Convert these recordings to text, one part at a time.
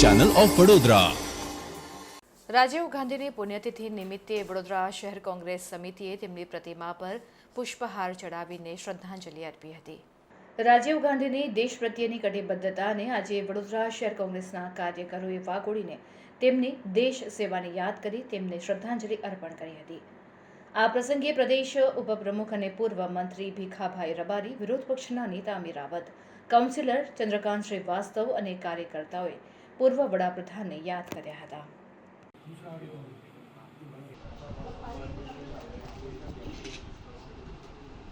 Channel of Vadodara Rajiv ગાંધીની પુણ્યતિથિ નિમિત્તે વડોદરા શહેર કોંગ્રેસ સમિતિએ તેમની પ્રતિમા પર પુષ્પહાર ચડાવીને શ્રદ્ધાંજલિ અર્પી હતી. રાજીવ ગાંધીની દેશ પ્રત્યેની કટિબદ્ધતાને આજે વડોદરા શહેર કોંગ્રેસના કાર્યકરોએ વાગોડીને તેમની દેશ સેવાને યાદ કરી તેમને શ્રદ્ધાંજલિ અર્પણ કરી હતી. આ પ્રસંગે પ્રદેશ ઉપપ્રમુખ અને પૂર્વ મંત્રી ભીખાભાઈ રબારી વિરોધ પક્ષના નેતા અમીર રાવત કાઉન્સિલર ચંદ્રકાંત શ્રીવાસ્તવ અને કાર્યકર્તાઓએ પૂર્વ વડાપ્રધાનને યાદ કર્યા હતા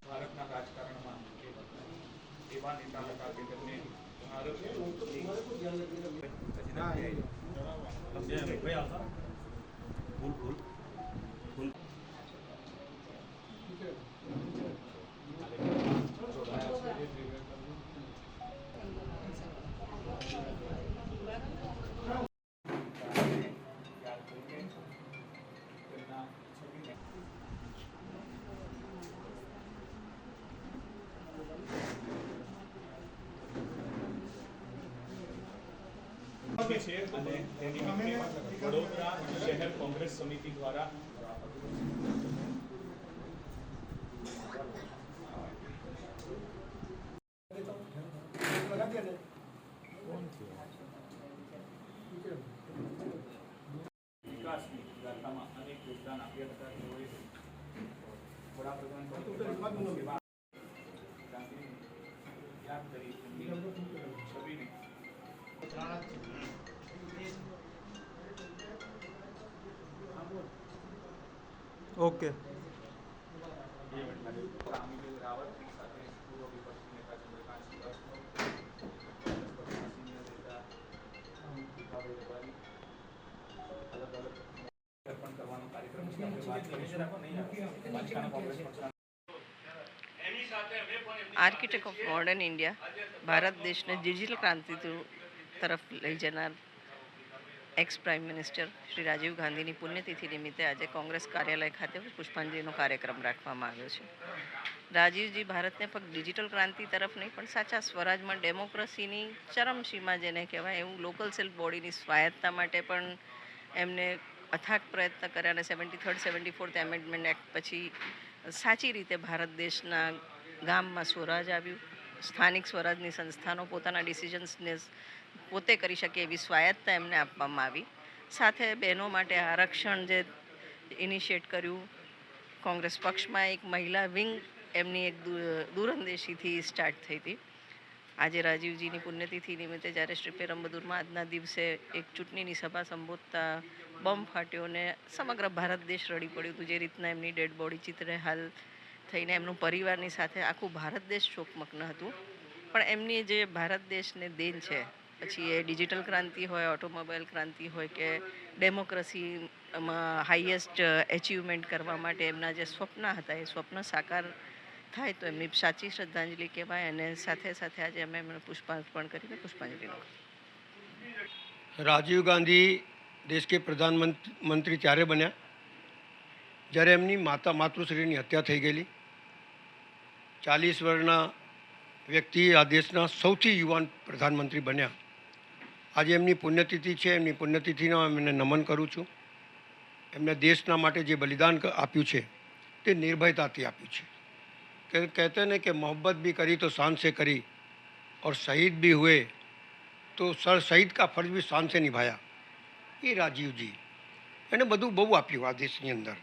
ભારતના રાજકારણમાં એવા નેતા હતા કે તેમને છે? અને તેની વડોદરા શહેર કોંગ્રેસ સમિતિ દ્વારા વિકાસની ગાથામાં અનેક યોગદાન આપ્યા હતા. તેઓએ વડાપ્રધાન Congress architect of modern India Bharat દેશને ડિજિટલ ક્રાંતિ તરફ લઈ જનાર ex prime minister Shri Rajiv ગાંધીની પુણ્યતિથિ નિમિત્તે આજે કોંગ્રેસ કાર્યાલય ખાતે પુષ્પાંજલિનો કાર્યક્રમ રાખવામાં આવ્યો છે. રાજીવજી ભારતને ફક્ત ડિજિટલ ક્રાંતિ તરફ નહીં, પણ સાચા સ્વરાજમાં ડેમોક્રેસીની ચરમસીમા જેને કહેવાય એવું લોકલ સેલ્ફ બોડીની સ્વાયત્તા માટે પણ એમને અથાગ પ્રયત્ન કર્યા અને seventy third, seventy fourth amendment act પછી સાચી રીતે ભારત દેશના ગામમાં સ્વરાજ આવ્યું. સ્થાનિક સ્વરાજની સંસ્થાનો પોતાના ડિસિઝન્સને પોતે કરી શકે એવી સ્વાયત્તા એમને આપવામાં આવી. સાથે બહેનો માટે આરક્ષણ જે ઇનિશિએટ કર્યું, કોંગ્રેસ પક્ષમાં એક મહિલા વિંગ એમની એક દૂરંદેશીથી સ્ટાર્ટ થઈ હતી. આજે રાજીવજીની પુણ્યતિથિ નિમિત્તે જ્યારે શ્રી પેરમ્બદુરમાં આજના દિવસે એક ચૂંટણીની સભા સંબોધતા બોમ્બ ફાટ્યો ને સમગ્ર ભારત દેશ રડી પડ્યું હતું. જે રીતના એમની ડેડ બોડી ચિત્રે હાલ થઈને એમનું પરિવારની સાથે આખું ભારત દેશ શોકમગ્ન હતું. પણ એમની જે ભારત દેશને દેન છે પછી એ ડિજિટલ ક્રાંતિ હોય, ઓટોમોબાઈલ ક્રાંતિ હોય કે ડેમોક્રેસીમાં હાઈએસ્ટ એચિવમેન્ટ કરવા માટે એમના જે સ્વપ્ન હતા, એ સ્વપ્ન સાકાર થાય તો એમની સાચી શ્રદ્ધાંજલિ કહેવાય અને સાથે સાથે આજે અમે એમને પુષ્પાર્પણ કરીને પુષ્પાંજલિ રાજીવ ગાંધી દેશ કે પ્રધાનમંત્રી ત્યારે બન્યા, જ્યારે એમની માતા, માતૃશ્રીની હત્યા થઈ ગયેલી. ચાલીસ વર્ષના વ્યક્તિ આ દેશના સૌથી યુવાન પ્રધાનમંત્રી બન્યા. આજે એમની પુણ્યતિથિ છે એમની પુણ્યતિથિનો એમને નમન કરું છું એમને દેશના માટે જે બલિદાન ક- આપ્યું છે તે નિર્ભયતાથી આપ્યું છે કે કહેતે ને કે મોહબ્બત भी કરી તો શાન से કરી और शहीद भी हुए તો સર શહીદ કા ફર્જ બી શાન સે નિભાયા એ રાજીવજી એણે બધું બહુ આપ્યું આ દેશની અંદર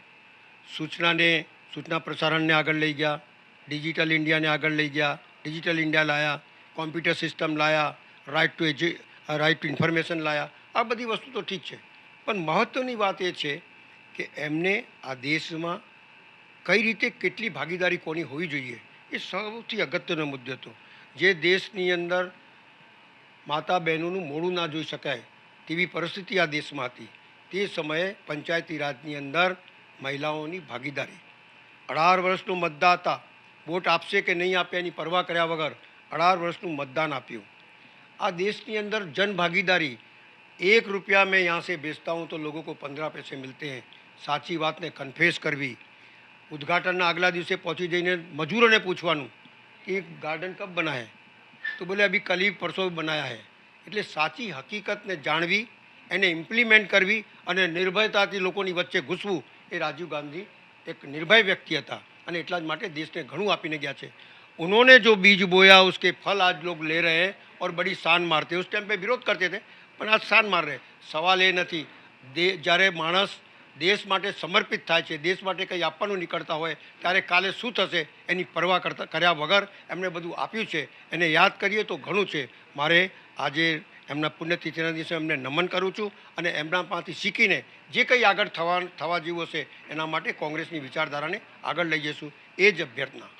સૂચનાને સૂચના પ્રસારણને આગળ લઈ ગયા ડિજિટલ ઇન્ડિયાને આગળ લઈ ગયા ડિજિટલ ઇન્ડિયા લાયા કોમ્પ્યુટર સિસ્ટમ લાયા right to edu right information લાયા. આ બધી વસ્તુ તો ઠીક છે. પણ મહત્ત્વની વાત એ છે કે એમને આ દેશમાં કઈ રીતે કેટલી ભાગીદારી કોની હોવી જોઈએ એ સૌથી અગત્યનો મુદ્દો હતો. જે દેશની અંદર માતા બહેનોનું મોડું ના જોઈ શકાય તેવી પરિસ્થિતિ આ દેશમાં હતી. તે સમયે પંચાયતી રાજની અંદર મહિલાઓની ભાગીદારી. અઢાર વર્ષનું મતદાતા, વોટ આપશે કે નહીં આપે એની પરવા કર્યા વગર અઢાર વર્ષનું મતદાન આપ્યું. આ દેશની અંદર જન ભાગીદારી એક रुपया मैं यहाँ से बेचता हूँ तो लोगों को पंद्रह पैसे मिलते हैं સાચી વાતને કન્ફેસ કરવી ઉદ્ઘાટનના આગલા દિવસે પહોંચી જઈને મજૂરોને પૂછવાનું कि गार्डन कब बना है तो बोले अभी कल ही परसों बनाया है એટલે સાચી હકીકતને જાણવી એને ઇમ્પ્લિમેન્ટ કરવી અને નિર્ભયતાથી લોકોની વચ્ચે ઘૂસવું એ રાજીવ ગાંધી એક નિર્ભય વ્યક્તિ હતા અને એટલા જ માટે દેશને ઘણું આપીને ગયા છે उन्होंने जो बीज बोया उसके फल आज लोग ले रहे हैं और बड़ी शान मारते हैं उस टाइम पे विरोध करते थे પણ આજ શાન માર રહે સવાલ એ નથી દે જ્યારે માણસ દેશ માટે સમર્પિત થાય છે દેશ માટે કંઈ આપવાનું નીકળતા હોય ત્યારે કાલે શું થશે એની પરવા કરતા કર્યા વગર એમણે બધું આપ્યું છે એને યાદ કરીએ તો ઘણું છે મારે આજે એમના પુણ્યતિથિના દિવસે એમને નમન કરું છું અને એમના પાસેથી શીખીને જે કંઈ આગળ થવા થવા જેવું હશે એના માટે કોંગ્રેસની વિચારધારાને આગળ લઈ જઈશું એ જ અભ્યર્થના